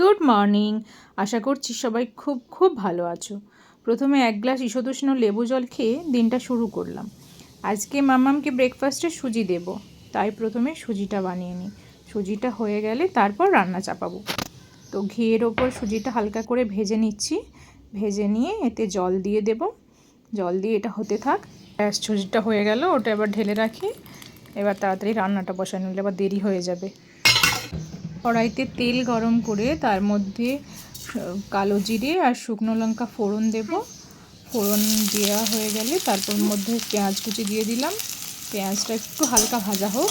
Good morning আশা করছি সবাই খুব খুব ভালো আছো। প্রথমে এক গ্লাস ঈশতুষ্ণ লেবু জল খেয়ে দিনটা শুরু করলাম। আজকে মামামকে ব্রেকফাস্টে সুজি দেব। তাই প্রথমে সুজিটা বানিয়ে নিই। সুজিটা হয়ে গেলে তারপর রান্না চাপাবো। তো ঘিয়ের ওপর সুজিটা হালকা করে ভেজে নিচ্ছি। ভেজে নিয়ে এতে জল দিয়ে দেব। জল দিয়ে এটা হতে থাক। ব্যাস, সুজিটা হয়ে গেল। ওটা এবার ঢেলে রাখি। এবার তাড়াতাড়ি রান্নাটা বসানো নিলে আবার দেরি হয়ে যাবে। কড়াইতে তেল গরম করে তার মধ্যে কালো জিরে আর শুকনো লঙ্কা ফোড়ন দেব। ফোড়ন দেওয়া হয়ে গেলে তারপর মধ্যে পেঁয়াজ কুচি দিয়ে দিলাম। পেঁয়াজটা একটু হালকা ভাজা হোক,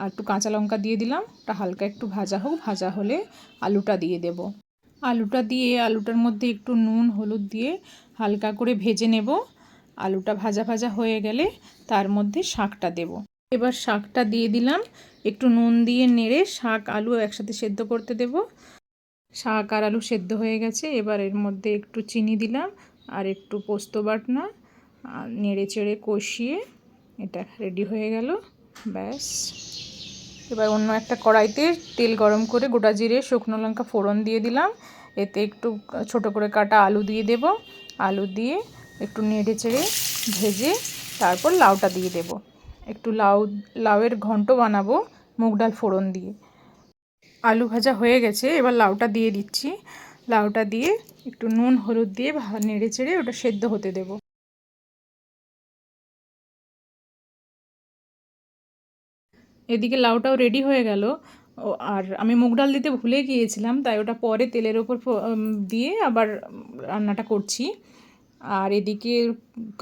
আর একটু কাঁচা লঙ্কা দিয়ে দিলাম। ওটা হালকা একটু ভাজা হোক, ভাজা হলে আলুটা দিয়ে দেব। আলুটা দিয়ে, আলুটার মধ্যে একটু নুন, হলুদ দিয়ে হালকা করে ভেজে নেব। আলুটা ভাজা ভাজা হয়ে গেলে তার মধ্যে শাকটা দেব। এবার শাকটা দিয়ে দিলাম। একটু নুন দিয়ে নেড়ে শাক, আলু একসাথে সেদ্ধ করতে দেব। শাক আর আলু সেদ্ধ হয়ে গেছে। এবার এর মধ্যে একটু চিনি দিলাম আর একটু পোস্ত বাটনা আর নেড়ে চেড়ে কষিয়ে এটা রেডি হয়ে গেল। ব্যাস। এবার অন্য একটা কড়াইতে তেল গরম করে গোটা জিরে, শুকনো লঙ্কা ফোড়ন দিয়ে দিলাম। এতে একটু ছোট করে কাটা আলু দিয়ে দেব। আলু দিয়ে একটু নেড়ে চেড়ে ভেজে তারপর লাউটা দিয়ে দেব। একটু লাউ, লাউয়ের ঘন্ট বানাবো, মুগ ডাল ফোড়ন দিয়ে। আলু ভাজা হয়ে গেছে, এবার লাউটা দিয়ে দিচ্ছি। লাউটা দিয়ে একটু নুন, হলুদ দিয়ে নেড়ে চেড়ে ওটা সেদ্ধ হতে দেব। এদিকে লাউটাও রেডি হয়ে গেল। আর আমি মুগ ডাল দিতে ভুলে গিয়েছিলাম, তাই ওটা পরে তেলের ওপর দিয়ে আবার রান্নাটা করছি। আর এদিকে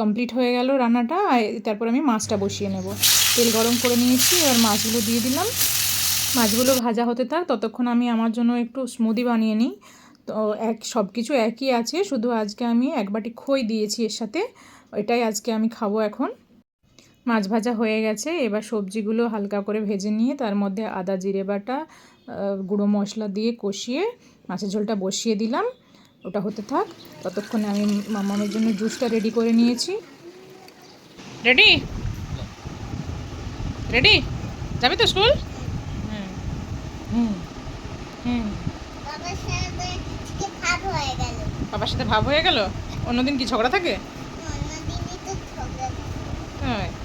কমপ্লিট হয়ে গেল রান্নাটা তারপর আমি মাছটা বসিয়ে নেব। তেল গরম করে নিয়েছি, এবার মাছগুলো দিয়ে দিলাম। মাছগুলো ভাজা হতে থাক, ততক্ষণ আমি আমার জন্য একটু স্মুদি বানিয়ে নিই। তো এক সব কিছু একই আছে, শুধু আজকে আমি এক বাটি খই দিয়েছি এর সাথে এটাই আজকে আমি খাব এখন। মাছ ভাজা হয়ে গেছে, এবার সবজিগুলো হালকা করে ভেজে নিয়ে তার মধ্যে আদা, জিরে বাটা গুঁড়ো মশলা দিয়ে কষিয়ে মাছের ঝোলটা বসিয়ে দিলাম। ওটা হতে থাক। ততক্ষণে আমি মামামের জন্য জুসটা রেডি করে নিয়েছি। রেডি? রেডি? যাবি তো স্কুল? হুম। হুম। হুম। বাবার সাথে ভাব হয়ে গেল। বাবার সাথে ভাব হয়ে গেল? অন্যদিন কি ঝগড়া থাকে? অন্যদিনই হ্যাঁ।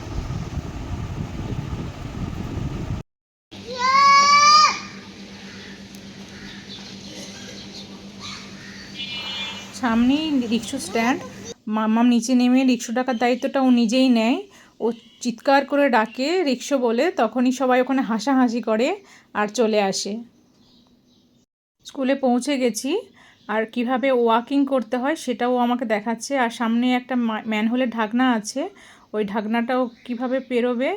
সামনেই রিক্সো স্ট্যান্ড। মামাম নিচে নেমে রিক্সো ডাকার দায়িত্বটা ও নিজেই নেয়। ও চিৎকার করে ডাকে রিক্সো বলে, তখনই সবাই ওখানে হাসাহাসি করে আর চলে আসে। স্কুলে পৌঁছে গেছি। আর কীভাবে ওয়াকিং করতে হয় সেটাও আমাকে দেখাচ্ছে। আর সামনে একটা ম্যানহোলের ঢাকনা আছে। ওই ঢাকনাটাও কীভাবে পেরোবে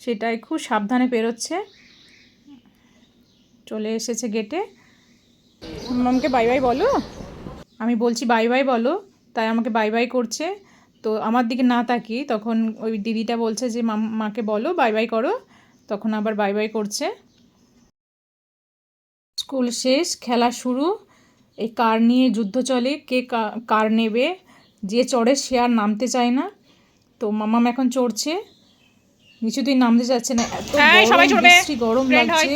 সেটাই খুব সাবধানে পেরোচ্ছে। চলে এসেছে গেটে। মামকে বাই বাই বলো। আমি বলছি, বাই বাই বলো। তাই আমাকে বাই বাই করছে। তো আমার দিকে না তাকিয়ে তখন ওই দিদিটা বলছে যে মাকে বলো, বাই বাই করো। তখন আবার বাই বাই করছে। স্কুল শেষ, খেলা শুরু। এই কার নিয়ে যুদ্ধ চলে, কে কা- কার নেবে? যে চড়ে সে আর নামতে চায় না। তো মামাম এখন চড়ছে। নিচুতেই নামতে যাচ্ছে না এত হ্যাঁ, সবাই। গরম লাগছে।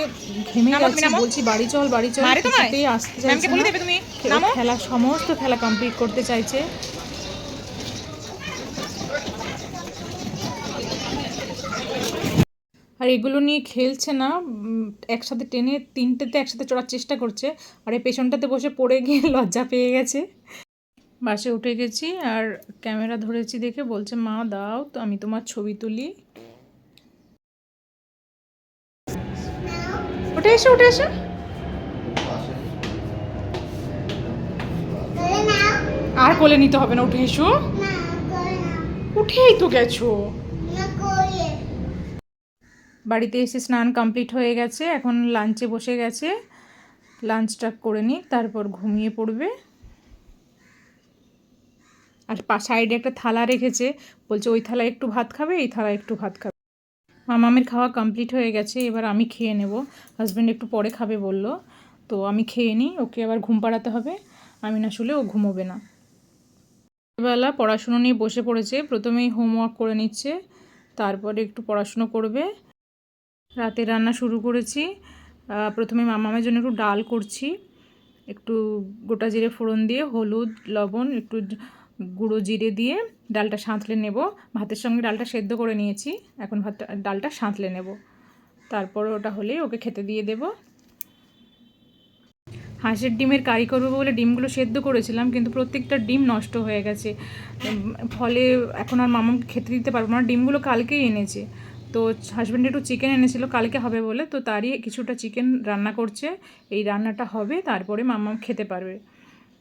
ঘেমে যাচ্ছে বলছি বাড়ি চল বাড়ি চল কিছুতেই আসতে চাইছে না। খেলা সমস্ত খেলা কমপ্লিট করতে চাইছে। আর এগুলো নিয়ে খেলছে না একসাথে টেনে তিনটেতে একসাথে চড়ার চেষ্টা করছে। আর এই পেছনটাতে বসে পড়ে গিয়ে লজ্জা পেয়ে গেছে। বাসে উঠে গেছি আর ক্যামেরা ধরেছি দেখে বলছে মা দাও তো আমি তোমার ছবি তুলি। এসো, উঠে এসো। আর কোলে নিতে হবে না, উঠে এসো। উঠেই তো গেছো। বাড়িতে এসে স্নান কমপ্লিট হয়ে গেছে, এখন লাঞ্চে বসে গেছে। লাঞ্চটা করে নিই তারপর ঘুমিয়ে পড়বে। আর সাইডে একটা থালা রেখেছে, বলছে ওই থালায় একটু ভাত খাবে, এই থালায় একটু ভাত খাবে। মামামের খাওয়া কমপ্লিট হয়ে গেছে, এবার আমি খেয়ে নেব। হাজব্যান্ড একটু পরে খাবে বলল। তো আমি খেয়ে নিই, ওকে আবার ঘুম পাড়াতে হবে। আমি না শুলে ও ঘুমোবে না। বেলা পড়াশুনো নিয়ে বসে পড়েছে, প্রথমেই হোমওয়ার্ক করে নিচ্ছে, তারপরে একটু পড়াশুনো করবে। রাতে রান্না শুরু করেছি। প্রথমে মামামের জন্য একটু ডাল করছি, একটু গোটা জিরে ফোড়ন দিয়ে, হলুদ, লবণ, একটু গুঁড়ো জিরে দিয়ে ডালটা সাঁতলে নেব। ভাতের সঙ্গে ডালটা সেদ্ধ করে নিয়েছি। এখন ভাত, ডালটা সাঁতলে নেব। তারপর ওটা হলেই ওকে খেতে দিয়ে দেব। হাঁসের ডিমের কারি করব বলে ডিমগুলো সেদ্ধ করেছিলাম, কিন্তু প্রত্যেকটা ডিম নষ্ট হয়ে গেছে। ফলে এখন আর মামাকে খেতে দিতে পারব না। ডিমগুলো কালকেই এনেছে। তো হাজব্যান্ড একটু চিকেন এনেছিল, কালকে হবে বলে। তো তারই কিছুটা চিকেন রান্না করছে। এই রান্নাটা হবে, তারপরে মামাম খেতে পারবে।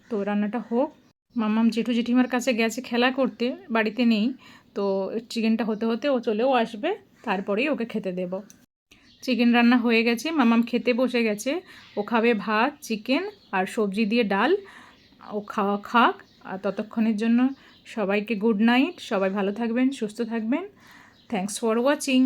তো রান্নাটা হোক। মামাম জেঠু জেঠিমার কাছে গেছে খেলা করতে, বাড়িতে নেই। তো চিকেনটা হতে হতে ও চলেও আসবে, তারপরেই ওকে খেতে দেব। চিকেন রান্না হয়ে গেছে মামাম খেতে বসে গেছে। ও খাবে ভাত, চিকেন আর সবজি দিয়ে ডাল। ও খাওয়া খাক, আর ততক্ষণের জন্য সবাইকে গুড নাইট। সবাই ভালো থাকবেন, সুস্থ থাকবেন। Thanks for watching.